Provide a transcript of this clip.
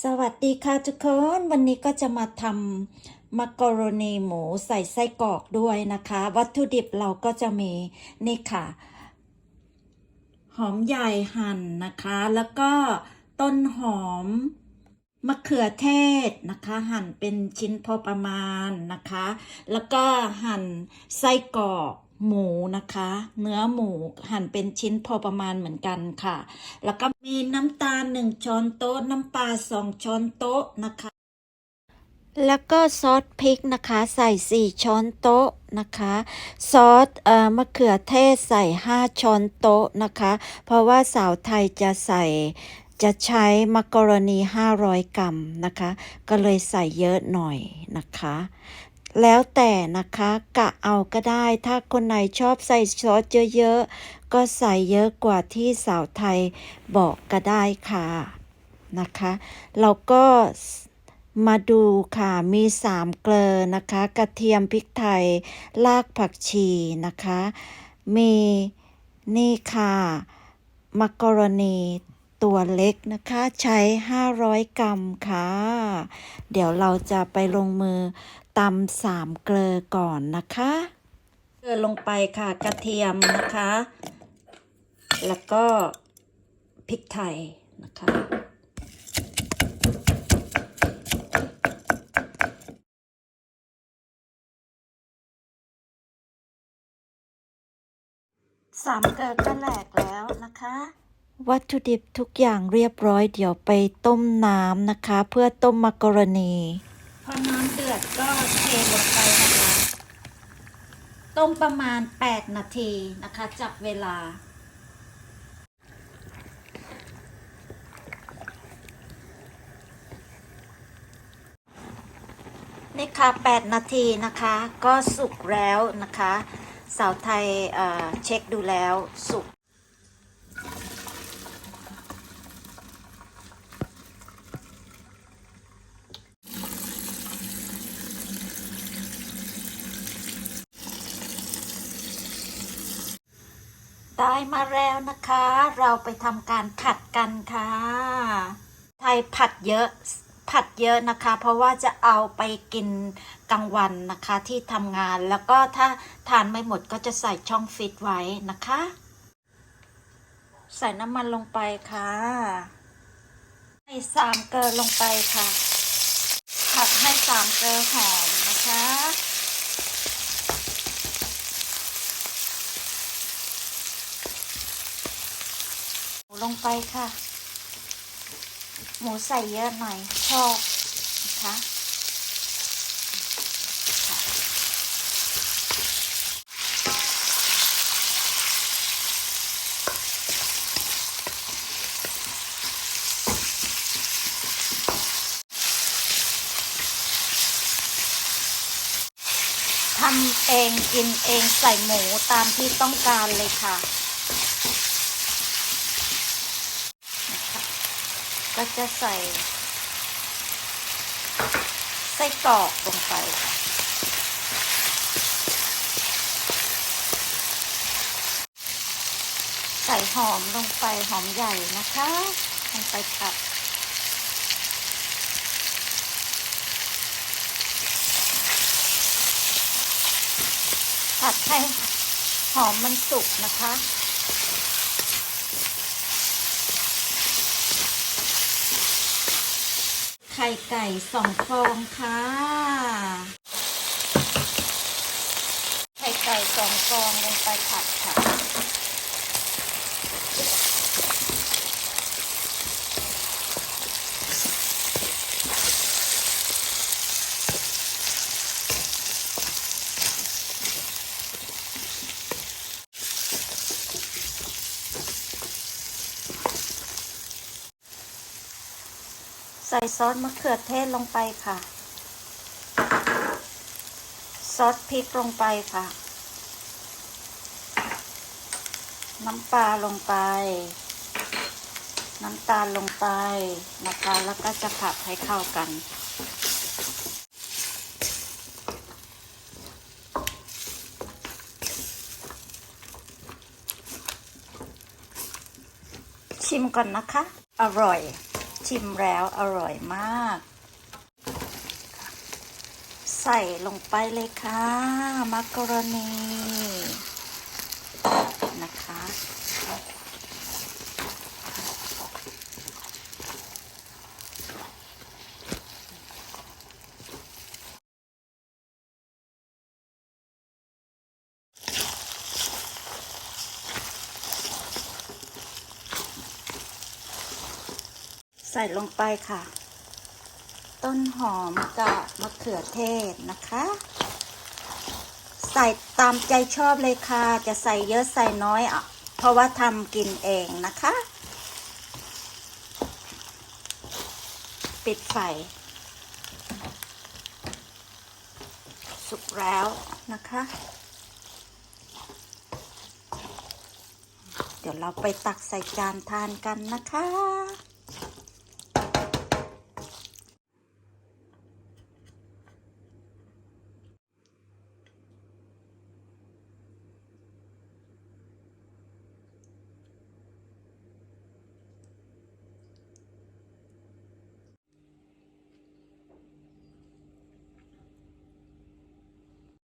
สวัสดีค่ะทุกคน วันนี้ก็จะมาทำมักกะโรนีหมูใส่ไส้กรอกด้วยนะคะ วัตถุดิบเราก็จะมีนี่ค่ะ หอมใหญ่หั่นนะคะ แล้วก็ต้นหอมมะเขือเทศนะคะ หั่นเป็นชิ้นพอประมาณนะคะ แล้วก็หั่นไส้กรอก หมูนะคะ เนื้อหมูหั่นเป็นชิ้นพอประมาณเหมือนกันค่ะ แล้วก็มีน้ำตาลหนึ่งช้อนโต๊ะ น้ำปลาสองช้อนโต๊ะนะคะ แล้วก็ซอสพริกนะคะ ใส่4ช้อนโต๊ะนะคะ ซอสเอ่อมะเขือเทศใส่5ช้อนโต๊ะนะคะ เพราะว่าสาวไทยจะใส่จะใช้มักกะรนี500 กรัมนะคะ ก็เลยใส่เยอะหน่อยนะคะ แล้วแต่นะคะกะเอาก็ได้ ถ้าคนไหนชอบใส่ซอสเยอะๆ ก็ใส่เยอะกว่าที่สาวไทยบอกก็ได้ค่ะนะคะเราก็มาดูค่ะมีสามเกลอนะคะ กระเทียมพริกไทยรากผักชีนะคะ มีนี่ค่ะมักกะโรนีตัวเล็กนะคะใช้ 500 กรัมค่ะ เดี๋ยวเราจะไปลงมือ ตำสามเกลอก่อนนะคะเกลือลงไปค่ะกระเทียมนะคะ แล้วก็พริกไทยนะคะสามเกลือก็แหลกแล้วนะคะ วัตถุดิบทุกอย่างเรียบร้อยเดี๋ยวไปต้มน้ำนะคะ เพื่อต้มมักกะโรนี พอน้ำเดือดก็เทลงไปนะคะต้มประมาณ 8 นาทีนะคะ จับเวลา นี่ค่ะ 8 นาทีนะคะ ก็สุกแล้วนะคะ สาวไทยเเช็คดูแล้วสุก ได้มาแล้วนะคะ เราไปทำการผัดกันค่ะ ไทยผัดเยอะ ผัดเยอะนะคะ เพราะว่าจะเอาไปกินกลางวันนะคะที่ทำงาน แล้วก็ถ้าทานไม่หมดก็จะใส่ช่องฟิตไว้นะคะ ใส่น้ำมันลงไปค่ะ ใส่สามเกลือลงไปค่ะ ผัดให้สามเกลือหอมนะคะ หมูลง ไปค่ะ หมูใส่เยอะหน่อยชอบนะคะค่ะทำเองกินเองใส่หมูตามที่ต้องการเลยค่ะ ก็จะใส่ไส้กรอกลงไปค่ะใส่หอมลงไปหอมใหญ่นะคะลงไปผัดผัดให้หอมมันสุกนะคะ ไข่ไก่สองฟองค่ะ ไข่ไก่สองฟองลงไปผัดค่ะ ใส่ซอสมะเขือเทศลงไปค่ะ ซอสพริกลงไปค่ะ น้ำปลาลงไป น้ำตาลลงไปนะคะแล้วก็จะผัดให้เข้ากันชิมก่อนนะคะ อร่อย ชิมแล้วอร่อยมาก ใส่ลงไปเลยค่ะ มักกะโรนีนะคะ ใส่ลงไปค่ะ ต้นหอมกับมะเขือเทศนะคะ ใส่ตามใจชอบเลยค่ะ จะใส่เยอะใส่น้อยอะเพราะว่าทำกินเองนะคะ ปิดไฟ สุกแล้วนะคะ เดี๋ยวเราไปตักใส่จานทานกันนะคะ